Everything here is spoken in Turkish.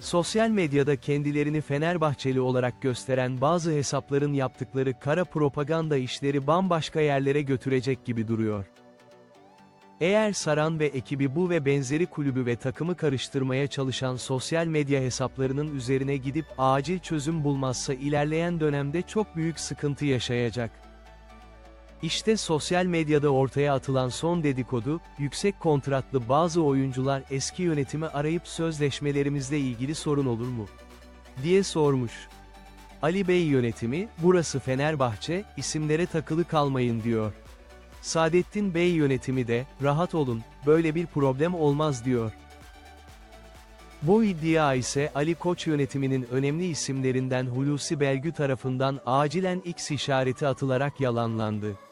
Sosyal medyada kendilerini Fenerbahçeli olarak gösteren bazı hesapların yaptıkları kara propaganda işleri bambaşka yerlere götürecek gibi duruyor. Eğer Saran ve ekibi bu ve benzeri kulübü ve takımı karıştırmaya çalışan sosyal medya hesaplarının üzerine gidip acil çözüm bulmazsa ilerleyen dönemde çok büyük sıkıntı yaşayacak. İşte sosyal medyada ortaya atılan son dedikodu, yüksek kontratlı bazı oyuncular eski yönetimi arayıp sözleşmelerimizle ilgili sorun olur mu? diye sormuş. Ali Bey yönetimi, burası Fenerbahçe, isimlere takılı kalmayın diyor. Saadettin Bey yönetimi de, rahat olun, böyle bir problem olmaz diyor. Bu iddia ise Ali Koç yönetiminin önemli isimlerinden Hulusi Belgü tarafından acilen X işareti atılarak yalanlandı.